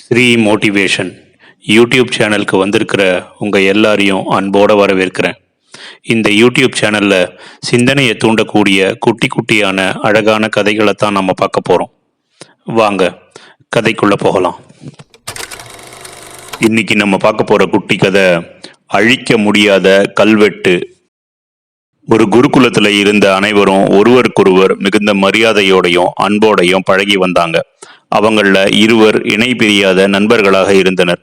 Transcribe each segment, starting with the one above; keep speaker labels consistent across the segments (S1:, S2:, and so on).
S1: Sri motivation YouTube சேனலுக்கு வந்திருக்கிற உங்கள் எல்லாரையும் அன்போடு வரவேற்கிறேன். இந்த யூடியூப் சேனலில் சிந்தனையை தூண்டக்கூடிய குட்டி குட்டியான அழகான கதைகளை தான் நம்ம பார்க்க போகிறோம் வாங்க கதைக்குள்ளே போகலாம். இன்னைக்கு நம்ம பார்க்க போகிற குட்டி கதை அழிக்க முடியாத கல்வெட்டு. ஒரு குருகுலத்துல இருந்த அனைவரும் ஒருவருக்கொருவர் மிகுந்த மரியாதையோடையும் அன்போடையும் பழகி வந்தாங்க. அவங்கள இருவர் இணை பிரியாத நண்பர்களாக இருந்தனர்.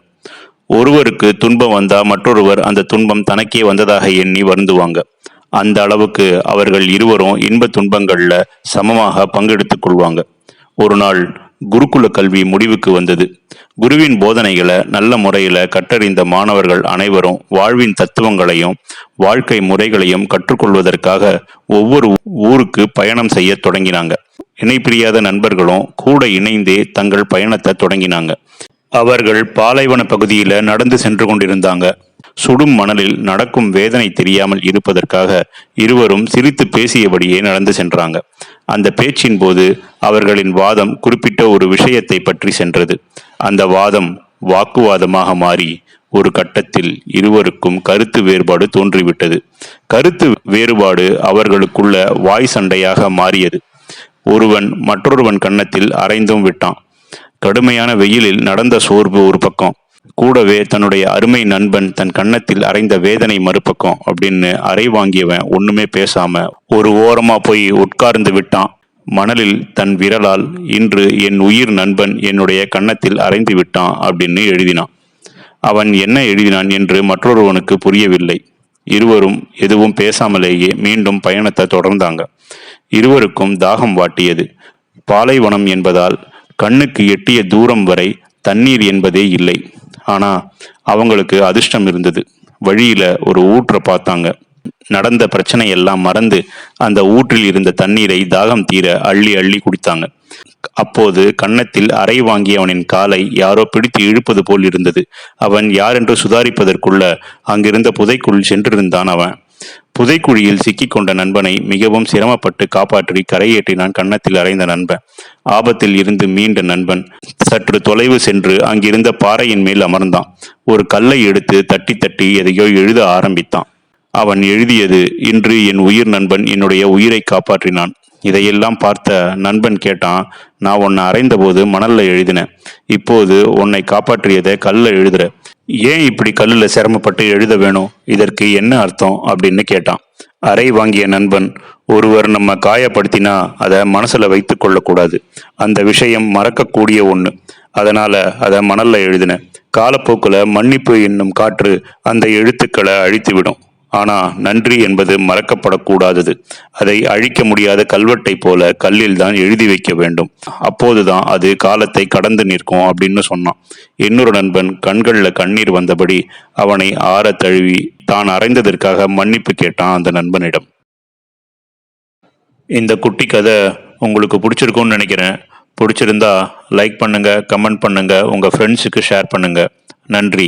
S1: ஒருவருக்கு துன்பம் வந்தா மற்றொருவர் அந்த துன்பம் தனக்கே வந்ததாக எண்ணி வருந்துவாங்க. அந்த அளவுக்கு அவர்கள் இருவரும் இன்ப துன்பங்கள்ல சமமாக பங்கெடுத்துக் கொள்வாங்க. ஒரு நாள் குருகுல கல்வி முடிவுக்கு வந்தது. குருவின் போதனைகளை நல்ல முறையில கற்றறிந்த மாணவர்கள் அனைவரும் வாழ்வின் தத்துவங்களையும் வாழ்க்கை முறைகளையும் கற்றுக்கொள்வதற்காக ஒவ்வொரு ஊருக்கு பயணம் செய்ய தொடங்கினாங்க. இணைப்பிரியாத நண்பர்களும் கூட இணைந்தே தங்கள் பயணத்தை தொடங்கினாங்க. அவர்கள் பாலைவன பகுதியில நடந்து சென்று கொண்டிருந்தாங்க. சுடும் மணலில் நடக்கும் வேதனை தெரியாமல் இருப்பதற்காக இருவரும் சிரித்து பேசியபடியே நடந்து சென்றாங்க. அந்த பேச்சின் போது அவர்களின் வாதம் குறிப்பிட்ட ஒரு விஷயத்தை பற்றி சென்றது. அந்த வாதம் வாக்குவாதமாக மாறி ஒரு கட்டத்தில் இருவருக்கும் கருத்து வேறுபாடு தோன்றிவிட்டது. கருத்து வேறுபாடு அவர்களுக்குள்ள வாய் சண்டையாக மாறியது. ஒருவன் மற்றொருவன் கன்னத்தில் அரைந்தும் விட்டான். கடுமையான வெயிலில் நடந்த சோர்வு ஒரு பக்கம். கூடவே தன்னுடைய அருமை நண்பன் தன் கன்னத்தில் அரைந்த வேதனை மறுபக்கம் அப்படின்னு அறை வாங்கியவன் ஒண்ணுமே பேசாம ஒரு ஓரமா போய் உட்கார்ந்து விட்டான். மணலில் தன் விரலால் இன்று என் உயிர் நண்பன் என்னுடைய கன்னத்தில் அரைந்து விட்டான் அப்படின்னு எழுதினான். அவன் என்ன எழுதினான் என்று மற்றொருவனுக்கு புரியவில்லை. இருவரும் எதுவும் பேசாமலேயே மீண்டும் பயணத்தை தொடர்ந்தாங்க. இருவருக்கும் தாகம் வாட்டியது. பாலைவனம் என்பதால் கண்ணுக்கு எட்டிய தூரம் வரை தண்ணீர் என்பதே இல்லை. ஆனா அவங்களுக்கு அதிர்ஷ்டம் இருந்தது. வழியில ஒரு ஊற்றை பார்த்தாங்க. நடந்த பிரச்சனை எல்லாம் மறந்து அந்த ஊற்றில் இருந்த தண்ணீரை தாகம் தீர அள்ளி அள்ளி குடித்தாங்க. அப்போது கன்னத்தில் அறை வாங்கியவனின் காலை யாரோ பிடித்து இழுப்பது போல் இருந்தது. அவன் யாரென்று சுதாரிப்பதற்குள்ள அங்கிருந்த புதைக்குள் சென்றிருந்தான் அவன். புதைக்குழியில் சிக்கிக்கொண்ட நண்பனை மிகவும் சிரமப்பட்டு காப்பாற்றி கரையேற்றினான் கன்னத்தில் அறைந்த நண்பன். ஆபத்தில் இருந்து மீண்ட நண்பன். சற்று தொலைவு சென்று அங்கிருந்த பாறையின் மேல் அமர்ந்தான். ஒரு கல்லை எடுத்து தட்டி தட்டி எதையோ எழுத ஆரம்பித்தான். அவன் எழுதியது இன்று என் உயிர் நண்பன் என்னுடைய உயிரை காப்பாற்றினான். இதையெல்லாம் பார்த்த நண்பன் கேட்டான் நான் உன்னை அறைந்தபோது மணல்ல எழுதினேன். இப்போது உன்னை காப்பாற்றியதை கல்ல எழுதுற. ஏன் இப்படி கல்லில் சிரமப்பட்டு எழுத வேணும்? இதற்கு என்ன அர்த்தம்? அப்படின்னு கேட்டான். அறை வாங்கிய நண்பன் ஒருவர் நம்ம காயப்படுத்தினா அதை மனசில் வைத்து கொள்ளக்கூடாது. அந்த விஷயம் மறக்கக்கூடிய ஒன்று அதனால் அதை மணலில் எழுதினேன் காலப்போக்கில் மன்னிப்பு என்னும் காற்று அந்த எழுத்துக்களை அழித்துவிடும். ஆனா நன்றி என்பது மறக்கப்படக்கூடாதது. அதை அழிக்க முடியாத கல்வெட்டை போல கல்லில் தான் எழுதி வைக்க வேண்டும். அப்போதுதான் அது காலத்தை கடந்து நிற்கும் அப்படின்னு சொன்னான். இன்னொரு நண்பன் கண்கள்ல கண்ணீர் வந்தபடி அவனை ஆற தழுவி தான் அறைந்ததற்காக மன்னிப்பு கேட்டான் அந்த நண்பனிடம். இந்த குட்டி கதை உங்களுக்கு பிடிச்சிருக்கும்னு நினைக்கிறேன். பிடிச்சிருந்தா லைக் பண்ணுங்க கமெண்ட் பண்ணுங்க உங்க ஃப்ரெண்ட்ஸுக்கு ஷேர் பண்ணுங்க. நன்றி.